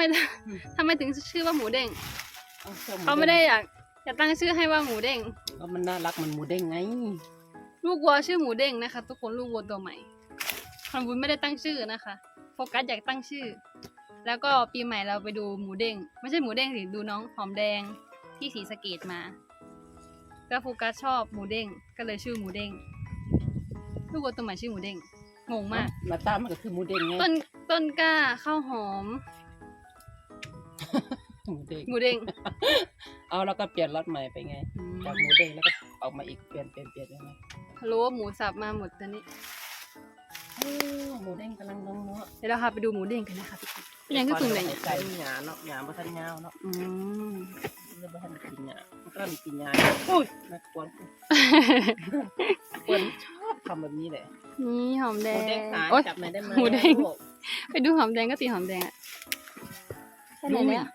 ไมทำไมถึงชื่อว่าหมูเด้งเอาสื้อหเขาไม่ได้อยากจะตั้งชื่อให้ว่าหมูเด้งก็มันน่ารักมันหมูเด้งไง ลูกวัวชื่อหมูเด้งนะคะ ทุกคนลูกวัวตัวใหม่คอนบุญไม่ได้ตั้งชื่อนะคะ โฟกัสอยากตั้งชื่อ แล้วก็ปีใหม่เราไปดูหมูเด้งไม่ใช่หมูเด้งสิดูน้องหอมแดงที่สีสะเกตมาก็โฟกัสชอบหมูเด้งก็เลยชื่อหมูเด้งลูกวัวตัวใหม่ชื่อหมูเด้งงงมากมาตามมันก็คือหมูเด้งไงต้นต้นกล้าข้าวหอม หมูเด้งหมูเด้งเอาแล้วก็เปลี่ยนรถใหม่ไปไงจากหมูเด้งแล้วก็ออกมาอีกเปลี่ยนเปลี่ยนเปลี่ยนยังไงพะโล้หมูสับมาหมดตอนนี้โอ้หมูเด้งกำลังน้องเนาะเดี๋ยวเราพาไปดูหมูเด้งกันนะคะทุกคนเป็นยังก็ตุ่มแดงไก่หยาเนาะหยาบ่ทันยาวเนาะอืมเลยบ่ทันกินหยามันก็มีกินหยาโอ้ยน่ากลัวคนชอบทำแบบนี้แหละนี่หอมหแดมูงเด้งหายโอ๊ยจับไหนอยได้ไหมหมูเด้งลูกไปดูหอมแดงก็ตีหอมแดงอะ ไปไหนเนี่ย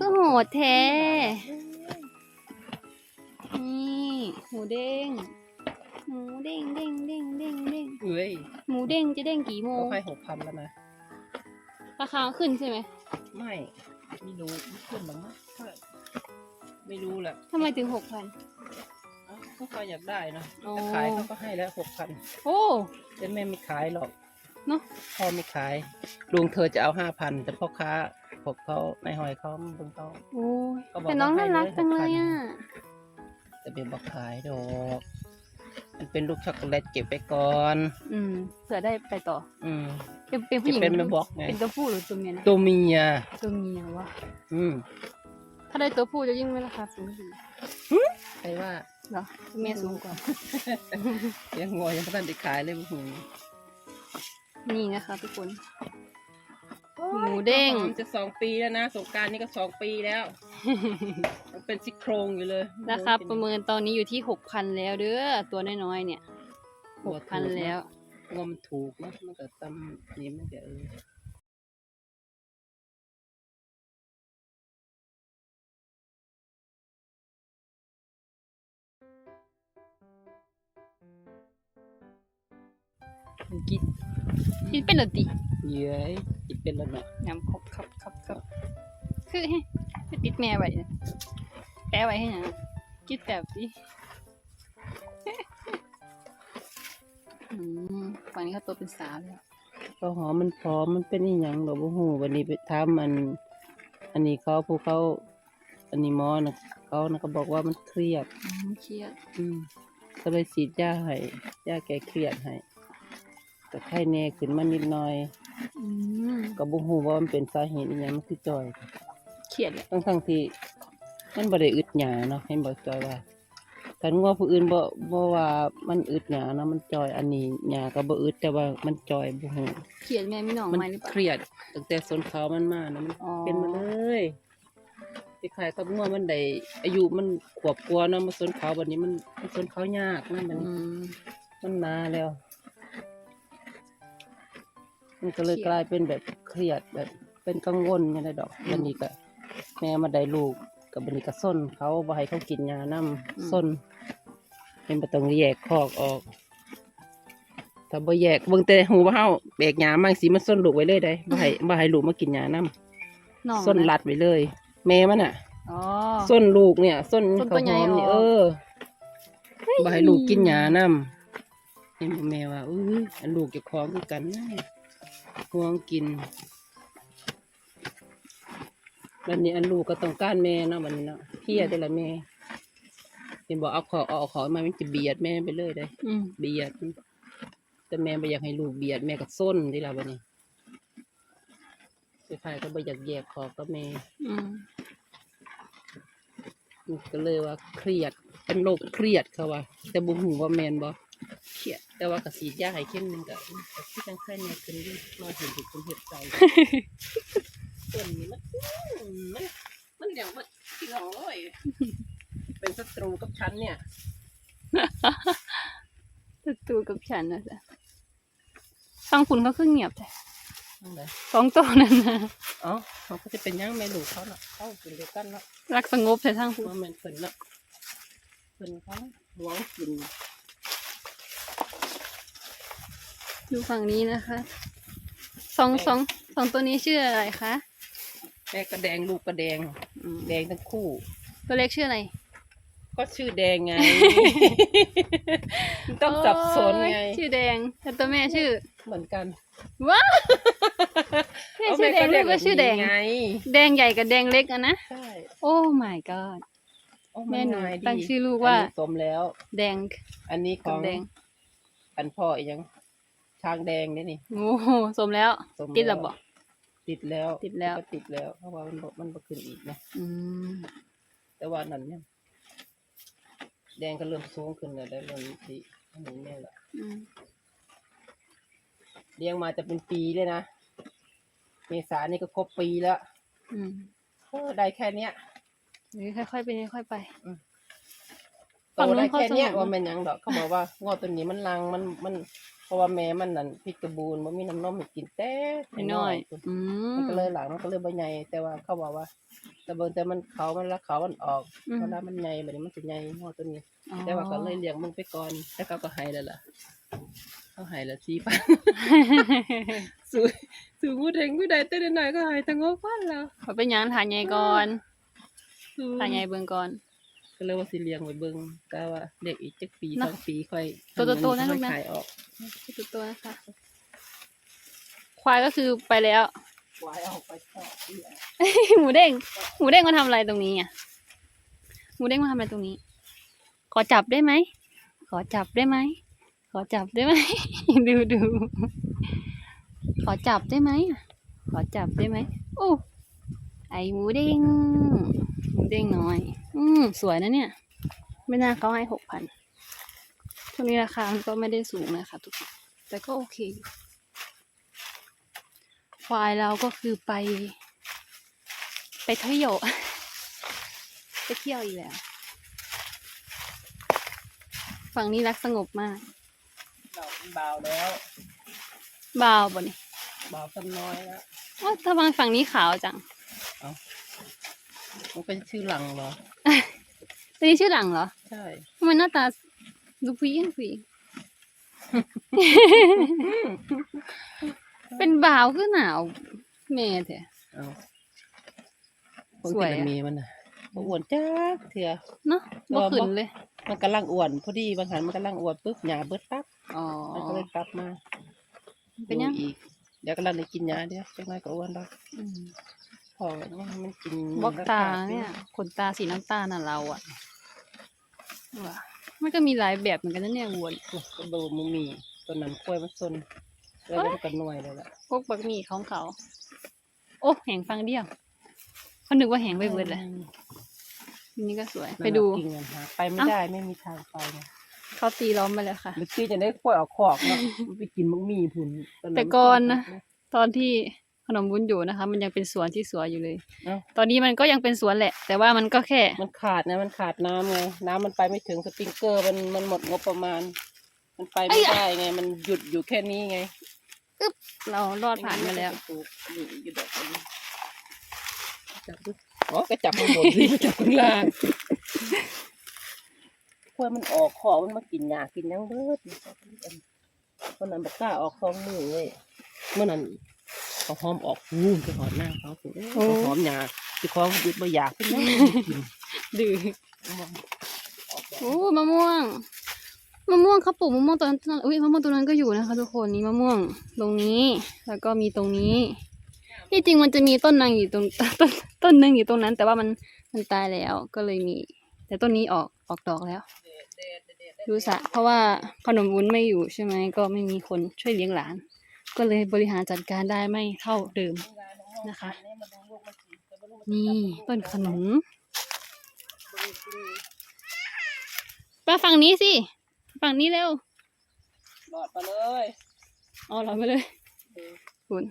ก็โหดแท้ นี่หมูเด้ง หมูเด้งเด้งเด้งเด้งเด้งเอ้ยหมูเด้งจะเด้งกี่โมเขางให้หกพันแล้วนะ ราคาขึ้นใช่ไหมไม่ ไม่รู้ไม่ขึ้นหรอกมั้งเท่าไหร่ไม่รู้แหละทำไมถึงหกพัน เอ้าก็เขาอยากได้เนอะอ๋อ จะขายเขาก็ให้แล้วหกพันโอ้ แต่แม่ไม่ขายหรอก เนาะพ่อไม่ขาย ลุงเธอจะเอาห้าพันแต่พ่อค้าพวกเขาในหอยเขาลุงเขาโอ้ยก็บอกแต่น้องว่าน่าให้รักจังเลยเลยอะจะเป็นบอกขายดอก มันเป็นลูกช็อกโกแลตเก็บไปก่อน อืมเผื่อได้ไปต่อ อืมเป็นเป็นผู้หญิงจะเป็นแม่บอกไงเป็นตัวผู้หรือตัวเมียนะตัวเมียตัวเมียวะอืมถ้าได้ตัวผู้จะยิ่งไม่ราคาสูงขึ้นใครว่าเหรอตัวเมียสูงกว่ายังงอยังไม่ทันได้ขายเลยโอ้โห นี่นะคะ ทุกคน หมูเด้งมันจะสองปีแล้วนะ สงกรารนี่ก็สองปีแล้ว มันเป็นซี่โครงอยู่เลยราคาประเมินตอนนี้อยู่ที่หกพันแล้วเด้อตัวน้อยๆเนี่ยหกพันแล้วงอมนถูกนะมันก็ตำนี่มันก็เออกินกิ นเป็นเหรอติเย้ยกินเป็นแล้วเนาะยำครบครับครับครับคือให้ให้ติดแม่ไว้เนี่ยแปะไว้ให้หยังกินแบบดิอืมฝั่งนี้เขาโตเป็นสาวแล้วข้าวหอมมันพร้อมมันเป็นอีหยังดอกบ่ฮู้วันนี้ไปถามอัน อันนี้เขาผู้เขา อันนี้หมอนะเขานะก็บอกว่ามันเครียดอืมเครียด อืมก็เลยฉีดยาให้ยาแก้เครียดให้ ก็ไข้แน่ขึ้นมานิดหน่อยอืมก็บ่ฮู้ว่ามันเป็นสาเหตุอีหยังมันคือจอยเครียดแหละทั้งทั้งๆที่มันบ่ได้อึดหยาเนาะเห็นบ่จอยว่าคันงัวผู้อื่นบ่บ่ว่ามันอึดหยาเนาะมันจอยอันนี้หยาก็บ่อึดแต่ว่ามันจอยบ่ฮู้เครียดแม่ไม่หนองมันไม้หรือเปเคล่า รียดตั้งแต่สนเขามันมานะมัน อ๋อ เป็นมาเลยที่ขายกับงัวมันได้อายุมันขวบกว่าเนาะมาสนเขาบัดนี้มันมันสนเขายากนะบัดนี้อืมมันนานแล้ว มันก็เลยเครียดกลายเป็นแบบเครียดแบบเป็นกังวลอยังไงดอกบันนี้ก็แม่มาได้ลูกกับบันนี้ก็ส้นเขาบ่ให้เขากินยาน้ำส้นเป็นประตองแยกคอกออกถ้าบ่แยกเบิ่งแต่หูว่าเฮาแบกยามั่งสิมันส้นลูกไว้เลยได้บ่ให้บ่ให้ลูกมากินยาน้หนองำส้นนะลัดไว้เลย แม่มันอะอ๋อส้นลูกเนี่ยส้นส้นตัเขาวใหญ่หอมนี่ออกเออบ่ให้ลูกกินยาน้ำเห็นบ่แม่ว่าอุ้ยอันลูกเจะคล้าของคือกันนะ ห่วงกินบัดนี้อันลูกก็ต้องการแม่เนาะบัดนี้เนาะเพียได้ละแม่เห็นบอกเอาขอเอาขอมามันจะเบียดแม่ไปเลยได้อืมเบียด แต่แม่ไม่อยากให้ลูกเบียดแม่ก็ส้นที่ละบัดนี้ใครๆก็ไม่อยากแยกขอบกับแม่อืมมันก็เลยว่าเครียดเป็นโรคเครียดเขาว่าแต่บุหูว่าแมนบ่เค รียดแต่ว่ากระสีดยาให้เข้มหนึงก็ก็ที่จังไข้เนี่ยขึ้นอยู่มาเห็นถึงคนเห็ดใจส่วนนี้มันอืมมันมันอย่างมันที่เราเลยเป็นศัตรูกับฉันเนี่ยศัตรูกับฉันนะจ๊ะฟังคุณเขาขึ้นเงียบแต่นั่นแหละสองตัวนั่นนะเอ้าเขาก็จะเป็นหยังแม่ลูกเขาเนาะเขาเป็นเดียวกันเนาะรักสงบแต่ทางคุณว่าแม่นเพิ่นเนาะเพิ่นเขาหวงกิน อยู่ฝั่งนี้นะคะสองสองสองตัวนี้ชื่ออะไรคะแม่ก็แดงลูกก็แดง อืมแดงทั้งคู่ ตัวเล็กชื่ออะไร ก็ชื่อแดงไงต้องสับสนไง โอ้ยชื่อแดงแต่ตัวแม่ชื่อเหมือนกันว้าแม่ชื่อแดงลูกก็ชื่อแดง ไงแดงใหญ่กับแดงเล็กอะนะ ใช่โอ้ my god โอ้แม่หนูง่ายดีตั้งชื่อลูกว่า นนี้สมแล้ว แดง อันนี้ขกัอบงแดง อันพ่ออีกยัง ช้างแดงนี่นี่ โอ้โหสมแล้ว สมติดแล้แล้ววบอกติดแล้วติดแล้ว ก็ติดแล้ว เพราะว่ามันบ่มันบ่ขึ้นอีกนะอืมแต่ว่านั่นเนี่ยแดงก็เริ่มสูงขึ้นแล้วได้เริ่มดีอันนี้แม่ละอืมเลี้ยงมาจะเป็นปีเลยนะเมษานี่ก็ครบปีแล้วอืมเออได้แค่เนี้ย หรือค่อยๆไปค่อยๆไป โตได้แค่เนี้ยฝั่งนู้นเขาสงบว่าแม่นหยังดอกเขาบอกว่างอตัวนี้มันลังมันมัน เพราะว่าแม่มันนั่นพิษกระบูนมันมีน้ำนมให้กินแต่น้อยๆๆอืมันมก็เลยหลังมันก็เลยใบใหญ่แต่ว่าเขาบอกว่า แต่เบิ่งแต่มันเขามันละเขามันออกอืมเวลามันใหญ่แบบนี้มันจะใหญ่งอตัวนี้ อ๋อแต่ว่าก็เลยเลี้ยงมึงไปก่อนแล้วเขาก็ให้แล้วล่ะเขาให้แล้วสี่พัน สูสูพูดเองผู้ใดแต่หน่อยก็ให้ตั้งงบพันแล้วขอเป็นหยังถ่ายใหญ่ก่อนสูถ่ายใหญ่เบิ่งก่อน ก็เลยว่าสิเลี้ยงไว้เบิ่งก็ว่าเด็กอีกจักปีเนาะสองปีค่อยตัวโตๆนะลูกนะขายออก ตัวตัวนะคะควายก็คือไปแล้ววายออกไปชอบเลี้ยงหมูเด้ง หมูเด้งมาทำอะไรตรงนี้อะ หมูเด้งมาทำอะไรตรงนี้ ขอจับได้ไหม ขอจับได้ไหม ขอจับได้ไหม ดูดูขอจับได้ไหม ขอจับได้ไหมโอ้ไอหมูเด้ง หมูเด้งน้อย อืมสวยนะเนี่ย ไม่น่าเขาให้หกพัน ช่วงนี้ราคามันก็ไม่ได้สูงนะคะทุกคนแต่ก็โอเคอยู่ควายเราก็คือไป ไปเที่ยวไปเที่ยวอีกแล้ว ฝั่งนี้รักสงบมากเราเป็นบ่าวแล้วบาวบ่นี่บ่าวคนน้อยแล้วว่าทำไมฝั่งนี้ขาวจังมันเป็นชื่อหลังเหรอ ตัวนี้ชื่อหลังเหรอ ใช่ทำไมหน้าตา ดูผู้หญิงผู้หญิง เป็นบ่าวคือหนาวเมย์เถอะ เอาคนสวยที่อะ มีมันน่ะบ่อ้วนจักเถื่อ เนาะเอบ่อขึ้บ่นเลย มันกำลังอ้วนพอดีบางหันมันกำลังอ้วนปุ๊บหยาเบิดปั๊บอ๋อ มันก็เลยกลับมาเป็นยัง ดูอีก เดี๋ยวกำลังได้กินยาเดี๋ยวจังไรก็อ้วนแล้วอืมพอแล้วมันกินบล็อกตาเนี่ยขนตาสีน้ำตาลน่ะเราอะว่ะ มันก็มีหลายแบบเหมือนกันนะเนี่ยวัวก็ดูมึงมีตัวนั้นกล้วยมันซนแล้วมันก็หน่วยเลยล่ะพวกบักหมี่ของเขา โอ้แหงฟังเดียวเขานึกว่าแหงไปเบิดเลยอันนี้ก็สวย ไปดูกินกันหาไปไม่ได้ไม่มีทางไปไงเขาตีล้อมไปแล้วค่ะเมื่อกี้จะได้กล้วยออกขอกเนาะมันไปกินมึงมีผุนแต่ก่อนนะตอนที่ ขนมวุ้นอยู่นะคะ มันยังเป็นสวนที่สวยอยู่เลย เอ้า ตอนนี้มันก็ยังเป็นสวนแหละ แต่ว่ามันก็แค่ มันขาดนะมันขาดน้ำไง น้ำมันไปไม่ถึงสปริงเกอร์มันมันหมดงบประมาณ มันไปไม่ได้ไง มันหยุดอยู่แค่นี้ไงเรารอดผ่านมาแล้ว ปลูกนี่อยู่ดอกนี้จับดูอ๋อก็จับข้างบนสิจับข้างล่างกล้วยมันออกขอกมันมากินหญ้ากินหยังเบิดคนนั้นบอกกล้าออกสองมือเลยเมื่อนั้น เขาหอมออกงูไปหอมหน้าเขาถึงโอ้เขาหอมหญ้าที่ของยึดบ่อยากเป็นหยังกินดื้อโอ้มะม่วงมะม่วงเขาปลูกมะม่วงตอนนั้นอุ้ยมะม่วงตัวนั้นก็อยู่นะคะทุกคนนี่มะม่วงตรงนี้ แล้วก็มีตรงนี้ที่จริงมันจะมีต้นนางอยู่ตรงต้นต้นหนึงอยู่ตรงนั้น แต่ว่ามันมันตายแล้วก็เลยมี แต่ต้นนี้ออกออกดอกแล้วดูสะเพราะว่าขนมวุ้นไม่อยู่ใช่ไหมก็ไม่มีคนช่วยเลี้ยงหลาน ก็เลยบริหารจัดการได้ไม่เท่าเดิมนะคะ นี่ต้นขนุนมาฝั่งนี้สิ ฝั่งนี้เร็วหลอดมาเลยอ๋อเราไปเลยคุณ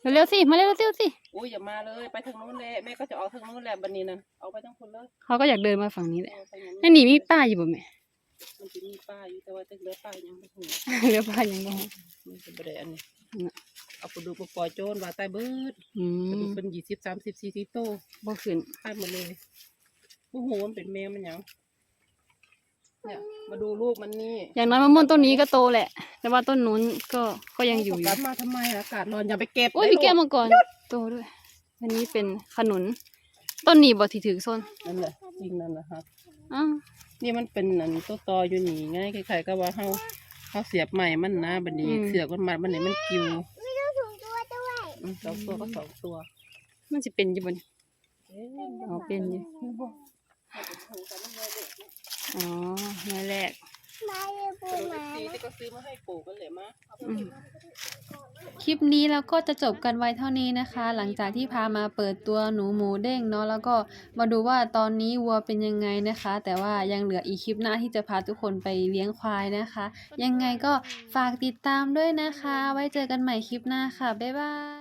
เร็วๆสิมาเร็วๆสิสิอุ้ยอย่ามาเลยไปทางนู้นเลยแม่ก็จะออกทางนู้นแหละบันนี้นั่นเอาไปทั้งคนเลยเขาก็อยากเดินมาฝั่งนี้แหละเอาไปอย่างนั่นนี่มีป้าอยู่บ่แม่ มันจะมีป้าอยู่แต่ว่าจะเหลือป้ายังไม่ถึงเรียกป้ายังบ่มันจะบ่ได้อันนี้น่ะเอาไปดูปปล่อยโจรว่าตายเบิดอืกระดูมกเป็นยี่สิบสามสิบสี่สิบโตบ่ขึ้นตายหมดเลยโอ้โหมันเป็นแมวมันหยังอเนี่ยมาดูลูกมันนี่อย่างน้อยมะม่วงต้นนี้ก็โตแหละ แต่ว่าต้นนู้นก็ก็ยังอยู่อกลัยู่บมาทำไมอากาศร้อนอย่าไปเก็บโอ้ยได้พี่แก้วลูมาก่อนโตด้วย อันนี้เป็นขนุน ต้นนี้บ่ที่ถือส้นนั่นแหละจริงนั่นนะครับอ้าว นี่มันเป็นอันต้นตออยู่นี่ไงคล้ายๆก็ว่าเฮาเฮาเสียบใหม่มันนะบัดนี้เสือกมันมาบัดนี้มันกิวไม่ต้องถุงตัวด้วยอืมสองตัวก็สองตัวมันจะเป็นอยู่บน เอ๊ะอ๋อเป็นอยู่ อ๋อไม้แรก มาเลยปูดูมาซีที่ก็ซื้อมาให้ปู่กันเลยมะเอาไปอืมเก็บคลิปนี้เราก็จะจบกันไว้เท่านี้นะคะ หลังจากที่พามาเปิดตัวหนูหมูเด้งเนาะแล้วก็มาดูว่าตอนนี้วัวเป็นยังไงนะคะ แต่ว่ายังเหลืออีกคลิปหน้าที่จะพาทุกคนไปเลี้ยงควายนะคะ ยังไงก็ฝากติดตามด้วยนะคะ ไว้เจอกันใหม่คลิปหน้าค่ะ บ๊ายบาย